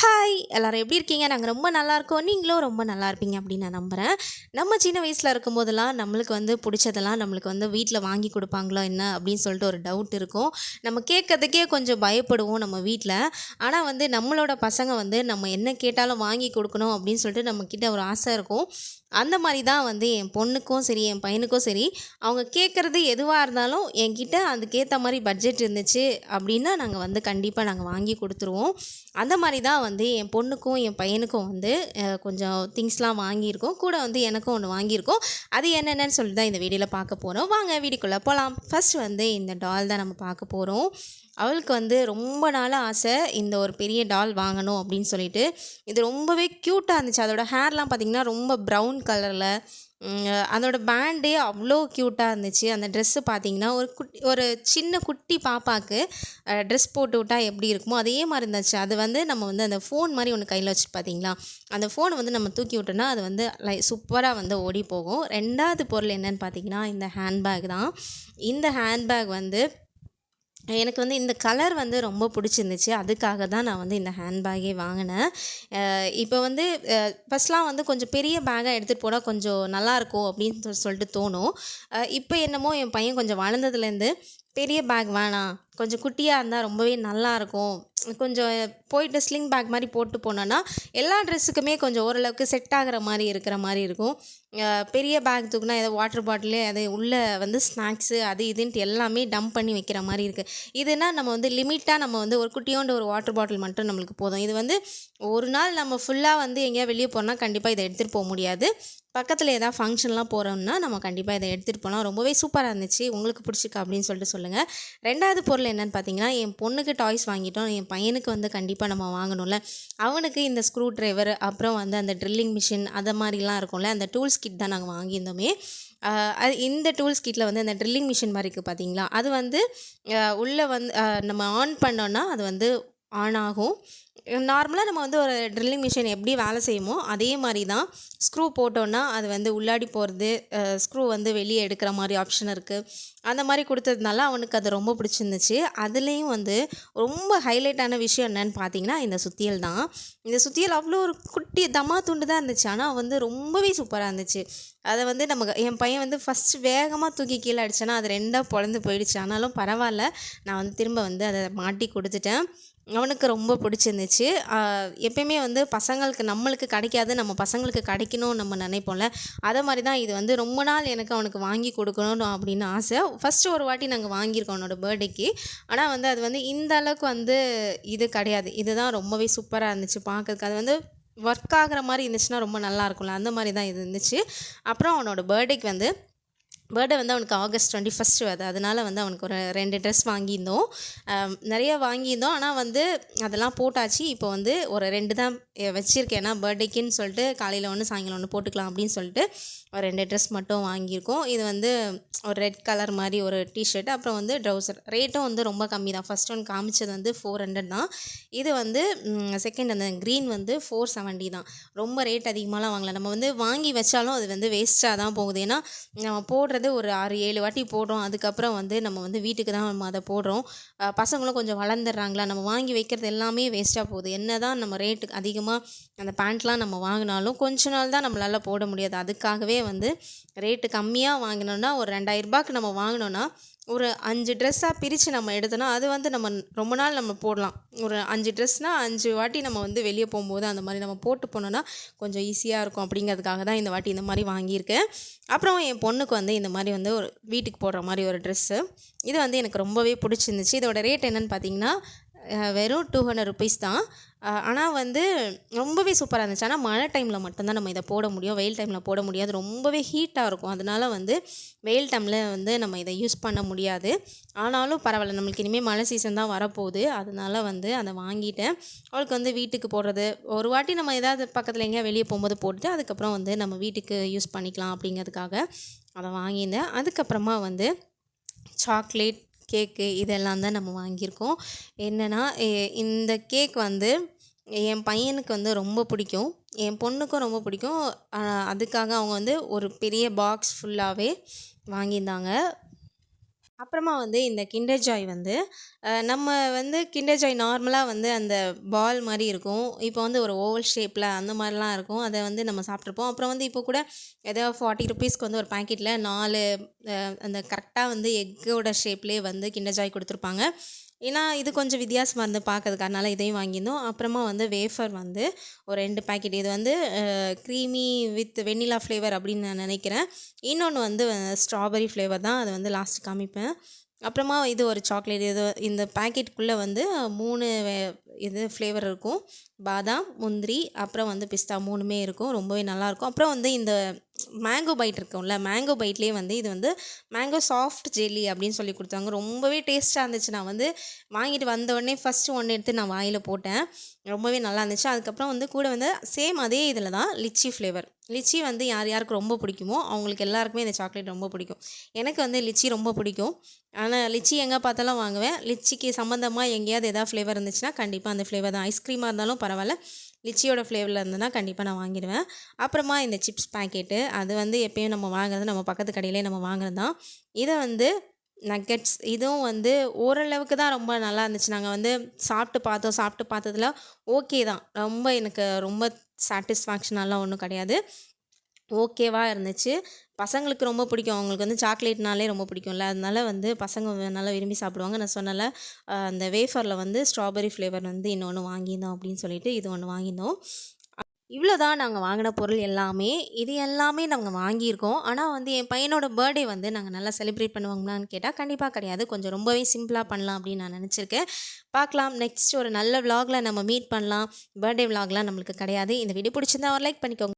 Hi எல்லோரும் எப்படி இருக்கீங்க? நாங்கள் ரொம்ப நல்லா இருக்கோம். நீங்களும் ரொம்ப நல்லா இருப்பீங்க அப்படின்னு நான் நம்புகிறேன் நம்ம சின்ன வயசில் இருக்கும்போதெல்லாம் நம்மளுக்கு வந்து பிடிச்சதெல்லாம் நம்மளுக்கு வந்து வீட்டில் வாங்கி கொடுப்பாங்களோ என்ன அப்படின்னு சொல்லிட்டு ஒரு டவுட் இருக்கும். நம்ம கேட்கறதுக்கே கொஞ்சம் பயப்படுவோம் நம்ம வீட்டில் ஆனால் வந்து நம்மளோட பசங்க வந்து நம்ம என்ன கேட்டாலும் வாங்கி கொடுக்கணும் அப்படின்னு சொல்லிட்டு நம்மக்கிட்ட ஒரு ஆசை இருக்கும். அந்த மாதிரி தான் வந்து என் பொண்ணுக்கும் சரி என் பையனுக்கும் சரி அவங்க கேட்குறது எதுவாக இருந்தாலும் என்கிட்ட அதுக்கேற்ற மாதிரி பட்ஜெட் இருந்துச்சு அப்படின்னா நாங்கள் வந்து கண்டிப்பாக நாங்கள் வாங்கி கொடுத்துருவோம். அந்த மாதிரி தான் வந்து என் பொண்ணுக்கும் என் பையனுக்கும் வந்து கொஞ்சம் திங்ஸ்லாம் வாங்கியிருக்கோம். கூட வந்து எனக்கும் ஒன்று வாங்கியிருக்கோம். அது என்னென்னு சொல்லி தான் இந்த வீடியோவில் பார்க்க போகிறோம் வாங்க வீடியோக்குள்ளே போகலாம் ஃபஸ்ட் வந்து இந்த டால் தான் நம்ம பார்க்க போகிறோம் அவளுக்கு வந்து ரொம்ப நாளாக ஆசை இந்த ஒரு பெரிய டால் வாங்கணும் அப்படின்னு சொல்லிட்டு. இது ரொம்பவே க்யூட்டாக இருந்துச்சு. அதோட ஹேர்லாம் பார்த்திங்கன்னா ரொம்ப ப்ரௌன் கலரில் அதோட பேண்டே அவ்வளோ க்யூட்டாக இருந்துச்சு. அந்த ட்ரெஸ்ஸு பார்த்தீங்கன்னா ஒரு குட்டி ஒரு சின்ன குட்டி பாப்பாவுக்கு ட்ரெஸ் போட்டு விட்டால் எப்படி இருக்குமோ அதே மாதிரி இருந்துச்சு. அது வந்து நம்ம வந்து அந்த ஃபோன் மாதிரி ஒன்று கையில் வச்சு பார்த்தீங்களா அந்த ஃபோனை வந்து நம்ம தூக்கி விட்டோன்னா அது வந்து லை சூப்பராக வந்து ஓடி போகும். ரெண்டாவது பொருள் என்னன்னு பார்த்தீங்கன்னா இந்த ஹேண்ட்பேக் தான். இந்த ஹேண்ட்பேக் வந்து எனக்கு வந்து இந்த கலர் வந்து ரொம்ப பிடிச்சிருந்துச்சு. அதுக்காக தான் நான் வந்து இந்த ஹேண்ட்பேக்கே வாங்கினேன். இப்போ வந்து ஃபஸ்ட்லாம் வந்து கொஞ்சம் பெரிய பேக்காக எடுத்துகிட்டு போனால் கொஞ்சம் நல்லாயிருக்கும் அப்படின்னு சொல்லிட்டு தோணும். இப்போ என்னமோ என் பையன் கொஞ்சம் வளர்ந்ததுலேருந்து பெரிய பேக் வேணாம் கொஞ்சம் குட்டியாக இருந்தால் ரொம்பவே நல்லாயிருக்கும் கொஞ்சம் போயிட்டு ஸ்லிங் பேக் மாதிரி போட்டு போனோன்னா எல்லா ட்ரெஸ்ஸுக்குமே கொஞ்சம் ஓரளவுக்கு செட் ஆகிற மாதிரி இருக்கிற மாதிரி இருக்கும். பெரிய பேக் தூக்குனா ஏதோ வாட்டர் பாட்டிலு அது உள்ளே வந்து ஸ்நாக்ஸு அது இதுன்ட்டு எல்லாமே டம்ப் பண்ணி வைக்கிற மாதிரி இருக்குது இதுனா நம்ம வந்து லிமிட்டாக நம்ம வந்து ஒரு குட்டியோண்டு ஒரு வாட்டர் பாட்டில் மட்டும் நம்மளுக்கு போதும். இது வந்து ஒரு நாள் நம்ம ஃபுல்லாக வந்து எங்கேயா வெளியே போனால் கண்டிப்பாக இதை எடுத்துகிட்டு போக முடியாது. பக்கத்தில் ஏதாவது ஃபங்க்ஷன்லாம் போகிறோம்னா நம்ம கண்டிப்பாக இதை எடுத்துகிட்டு போகலாம் ரொம்பவே சூப்பராக இருந்துச்சு. உங்களுக்கு பிடிச்சிருக்கா அப்படின்னு சொல்லிட்டு சொல்லுங்கள் ரெண்டாவது பொருள் என்னென்னு பார்த்தீங்கன்னா என் பொண்ணுக்கு டாய்ஸ் வாங்கிட்டோம். என் பையனுக்கு வந்து கண்டிப்பாக நம்ம வாங்கணும்ல. அவனுக்கு இந்த ஸ்க்ரூ ட்ரைவர் அப்புறம் வந்து அந்த ட்ரில்லிங் மிஷின் அதை மாதிரிலாம் இருக்கும்ல. அந்த டூல்ஸ் கிட் தான் நாங்கள் வாங்கியிருந்தோமே. அது இந்த டூல்ஸ் கிட்டில் வந்து அந்த ட்ரில்லிங் மிஷின் மாதிரி இருக்குது பார்த்தீங்களா அது வந்து உள்ளே வந்து நம்ம ஆன் பண்ணோன்னா அது வந்து ஆன் ஆகும். நார்மலாக நம்ம வந்து ஒரு ட்ரில்லிங் மிஷின் எப்படி வேலை செய்யுமோ அதே மாதிரி தான் ஸ்க்ரூ போட்டோன்னா அது வந்து உள்ளாடி போகிறது ஸ்க்ரூ வந்து வெளியே எடுக்கிற மாதிரி ஆப்ஷன் இருக்குது அந்த மாதிரி கொடுத்ததுனால அவனுக்கு அது ரொம்ப பிடிச்சிருந்துச்சு. அதுலேயும் வந்து ரொம்ப ஹைலைட்டான விஷயம் என்னன்னு பார்த்தீங்கன்னா இந்த சுத்தியல் தான். இந்த சுத்தியல் அவ்வளோ ஒரு குட்டி தமா துண்டு தான் இருந்துச்சு. ஆனால் வந்து ரொம்பவே சூப்பராக இருந்துச்சு. அதை வந்து நமக்கு என் பையன் வந்து ஃபஸ்ட்டு வேகமாக தூக்கி கீழே அடிச்சேன்னா அது ரெண்டாக பொழந்து போயிடுச்சு. ஆனாலும் பரவாயில்ல. நான் வந்து திரும்ப வந்து அதை மாட்டி கொடுத்துட்டேன். அவனுக்கு ரொம்ப பிடிச்சிருந்துச்சு. எப்பயுமே வந்து பசங்களுக்கு நம்மளுக்கு கிடைக்காது நம்ம பசங்களுக்கு கிடைக்கணும்னு நம்ம நினைப்போம்ல. அதை மாதிரி தான் இது வந்து ரொம்ப நாள் எனக்கு அவனுக்கு வாங்கி கொடுக்கணும் அப்படின்னு ஆசை. ஃபஸ்ட்டு ஒரு வாட்டி நாங்கள் வாங்கியிருக்கோம் அவனோட பர்த்டேக்கு ஆனால் வந்து அது வந்து இந்த அளவுக்கு வந்து இது கிடையாது. இதுதான் ரொம்பவே சூப்பராக இருந்துச்சு பார்க்கறதுக்கு அது வந்து ஒர்க் ஆகுற மாதிரி இருந்துச்சுன்னா ரொம்ப நல்லா இருக்கும்ல. அந்த மாதிரி தான் இது இருந்துச்சு. அப்புறம் அவனோட பர்த்டேக்கு வந்து பர்த்டே வந்து அவனுக்கு ஆகஸ்ட் டுவெண்ட்டி ஃபஸ்ட்டு வருது. அதனால் வந்து அவனுக்கு ஒரு ரெண்டு ட்ரெஸ் வாங்கியிருந்தோம். நிறைய வாங்கியிருந்தோம். ஆனால் வந்து அதெல்லாம் போட்டாச்சு. இப்போ வந்து ஒரு ரெண்டு தான் வச்சுருக்கேன். ஏன்னா பர்த்டேக்குன்னு சொல்லிட்டு காலையில் ஒன்று சாயங்காலம் ஒன்று போட்டுக்கலாம் அப்படின்னு சொல்லிட்டு ஒரு ரெண்டு ட்ரெஸ் மட்டும் வாங்கியிருக்கோம். இது வந்து ஒரு ரெட் கலர் மாதிரி ஒரு டிஷர்ட் அப்புறம் வந்து ட்ரௌசர் ரேட்டும் வந்து ரொம்ப கம்மி தான். ஃபஸ்ட் ஒன் காமிச்சது வந்து ஃபோர் ஹண்ட்ரட் தான். இது வந்து செகண்ட் அந்த க்ரீன் வந்து ஃபோர் செவன்ட்டி தான். ரொம்ப ரேட் அதிகமாகலாம் வாங்கலாம் நம்ம வந்து வாங்கி வச்சாலும் அது வந்து வேஸ்ட்டாக தான் போகுது. ஏன்னா நம்ம போடுற போடுறது ஒரு ஆறு ஏழு வாட்டி போடுறோம். அதுக்கப்புறம் வந்து நம்ம வந்து வீட்டுக்கு தான் நம்ம அதை போடுறோம். பசங்களும் கொஞ்சம் வளர்ந்துடுறாங்களா? நம்ம வாங்கி வைக்கிறது எல்லாமே வேஸ்ட்டாக போகுது. என்ன தான் நம்ம ரேட்டுக்கு அதிகமாக அந்த பேண்ட்லாம் நம்ம வாங்கினாலும் கொஞ்ச நாள் தான் நம்மளால் போட முடியாது. அதுக்காகவே வந்து ரேட்டு கம்மியாக வாங்கினோன்னா ஒரு ரெண்டாயிரம் ரூபாய்க்கு நம்ம வாங்கினோன்னா ஒரு அஞ்சு ட்ரெஸ்ஸாக பிரித்து நம்ம எடுத்தோன்னா அது வந்து நம்ம ரொம்ப நாள் நம்ம போடலாம். ஒரு அஞ்சு ட்ரெஸ்னால் அஞ்சு வாட்டி நம்ம வந்து வெளியே போகும்போது அந்த மாதிரி நம்ம போட்டு போனோன்னா கொஞ்சம் ஈஸியாக இருக்கும் அப்படிங்கிறதுக்காக தான் இந்த வாட்டி இந்த மாதிரி வாங்கியிருக்கேன். அப்புறம் என் பொண்ணுக்கு வந்து இந்த மாதிரி வந்து ஒரு வீட்டுக்கு போடுற மாதிரி ஒரு ட்ரெஸ்ஸு இது வந்து எனக்கு ரொம்பவே பிடிச்சிருந்துச்சு. இதோட ரேட் என்னென்னு பார்த்தீங்கன்னா வெறும் டூ ஹண்ட்ரட் ருபீஸ் தான். ஆனால் வந்து ரொம்பவே சூப்பராக இருந்துச்சு. ஆனால் மழை டைமில் மட்டும்தான் நம்ம இதை போட முடியும். வெயில் டைமில் போட முடியாது. ரொம்பவே ஹீட்டாக இருக்கும். அதனால வந்து வெயில் டைமில் வந்து நம்ம இதை யூஸ் பண்ண முடியாது. ஆனாலும் பரவாயில்ல. நம்மளுக்கு இனிமேல் மழை சீசன் தான் வரப்போகுது. அதனால வந்து அதை வாங்கிட்டேன். அவளுக்கு வந்து வீட்டுக்கு போடுறது. ஒரு வாட்டி நம்ம ஏதாவது பக்கத்தில் எங்கேயா வெளியே போகும்போது போட்டுட்டு அதுக்கப்புறம் வந்து நம்ம வீட்டுக்கு யூஸ் பண்ணிக்கலாம் அப்படிங்கிறதுக்காக அதை வாங்கியிருந்தேன். அதுக்கப்புறமா வந்து சாக்லேட் கேக்கு இதெல்லாம் தான் நம்ம வாங்கியிருக்கோம். என்னென்னா இந்த கேக் வந்து என் பையனுக்கு வந்து ரொம்ப பிடிக்கும். என் பொண்ணுக்கும் ரொம்ப பிடிக்கும். அதுக்காக அவங்க வந்து ஒரு பெரிய பாக்ஸ் ஃபுல்லாகவே வாங்கியிருந்தாங்க. அப்புறமா வந்து இந்த கிண்டர் ஜாய் வந்து நம்ம வந்து கிண்டர் ஜாய் நார்மலாக வந்து அந்த பால் மாதிரி இருக்கும். இப்போ வந்து ஒரு ஓவல் ஷேப்பில் அந்த மாதிரிலாம் இருக்கும். அதை வந்து நம்ம சாப்பிட்ருப்போம் அப்புறம் வந்து இப்போ கூட ஏதோ ஃபார்ட்டி ருபீஸ்க்கு வந்து ஒரு பாக்கெட்டில் நாலு அந்த கரெக்டாக வந்து எக்கோட ஷேப்லேயே வந்து கிண்டர் ஜாய் கொடுத்துருப்பாங்க. ஏன்னா இது கொஞ்சம் வித்தியாசமாக இருந்து பார்க்கறதுக்கு அதனால் இதையும் வாங்கியிருந்தோம். அப்புறமா வந்து வேஃபர் வந்து ஒரு ரெண்டு பேக்கெட் இது வந்து க்ரீமி வித் வெண்ணிலா ஃப்ளேவர் அப்படின்னு நான் நினைக்கிறேன். இன்னொன்று வந்து ஸ்ட்ராபெரி ஃப்ளேவர் தான். அதை வந்து லாஸ்ட் காமிப்பேன். அப்புறமா இது ஒரு சாக்லேட் இது இந்த பாக்கெட்டுக்குள்ளே வந்து மூணு வே- இது ஃப்ளேவர் இருக்கும். பாதாம் முந்திரி அப்புறம் வந்து பிஸ்தா மூணுமே இருக்கும். ரொம்பவே நல்லாயிருக்கும் அப்புறம் வந்து இந்த மேங்கோ பைட் இருக்கும்ல மேங்கோ பைட்லேயே வந்து இது வந்து மேங்கோ சாஃப்ட் ஜெல்லி அப்படின்னு சொல்லி கொடுத்தாங்க. ரொம்பவே டேஸ்ட்டாக இருந்துச்சு. நான் வந்து வாங்கிட்டு வந்த உடனே ஃபஸ்ட்டு ஒன்று எடுத்து நான் வாயில் போட்டேன். ரொம்பவே நல்லா இருந்துச்சு. அதுக்கப்புறம் வந்து கூட வந்து சேம் அதே இதில் தான் லிச்சி ஃப்ளேவர் லிச்சி வந்து யார் யாருக்கு ரொம்ப பிடிக்குமோ அவங்களுக்கு எல்லாருக்குமே இந்த சாக்லேட் ரொம்ப பிடிக்கும். எனக்கு வந்து லிச்சி ரொம்ப பிடிக்கும். ஆனால் லிச்சி எங்கே பார்த்தாலும் வாங்குவேன். லிச்சிக்கு சம்மந்தமாக எங்கேயாவது எதாவது ஃப்ளேவர் இருந்துச்சுன்னா கண்டிப்பாக அந்த ஃப்ளேவர் தான். ஐஸ்கிரீமாக இருந்தாலும் பரவாயில்ல. லிச்சியோட ஃப்ளேவரில் இருந்ததுன்னா கண்டிப்பாக நான் வாங்கிடுவேன். அப்புறமா இந்த சிப்ஸ் பாக்கெட்டு அது வந்து எப்பயும் நம்ம வாங்குறது நம்ம பக்கத்து கடையிலே நம்ம வாங்குறது தான். இதை வந்து நக்கெட்ஸ் இதுவும் வந்து ஓரளவுக்கு தான் ரொம்ப நல்லா இருந்துச்சு. நாங்கள் வந்து சாப்பிட்டு பார்த்தோம். சாப்பிட்டு பார்த்ததுல ஓகே தான். ரொம்ப எனக்கு ரொம்ப சாட்டிஸ்ஃபேக்ஷனெல்லாம் ஒன்றும் கிடையாது. ஓகேவாக இருந்துச்சு. பசங்களுக்கு ரொம்ப பிடிக்கும். அவங்களுக்கு வந்து சாக்லேட்னாலே ரொம்ப பிடிக்கும்ல. அதனால வந்து பசங்க நல்லா விரும்பி சாப்பிடுவாங்க. நான் சொன்னல அந்த வேஃபரில் வந்து ஸ்ட்ராபெரி ஃப்ளேவர் வந்து இன்னொன்று வாங்கியிருந்தோம் அப்படின்னு சொல்லிட்டு இது ஒன்று வாங்கியிருந்தோம். இவ்வளோ தான் நாங்கள் வாங்கின பொருள் எல்லாமே. இது எல்லாமே நாங்கள் வாங்கியிருக்கோம். ஆனால் வந்து என் பையனோட பர்த்டே வந்து நாங்கள் நல்லா செலிப்ரேட் பண்ணுவாங்களான்னு கேட்டால் கண்டிப்பாக கிடையாது. கொஞ்சம் ரொம்பவே சிம்பிளாக பண்ணலாம் அப்படின்னு நான் நினச்சிருக்கேன். பார்க்கலாம். நெக்ஸ்ட் ஒரு நல்ல vlogல நம்ம மீட் பண்ணலாம். பர்த்டே vlogலாம் நம்மளுக்கு கிடையாது. இந்த வீடியோ பிடிச்சிருந்தா ஒரு லைக் பண்ணிக்கோங்க.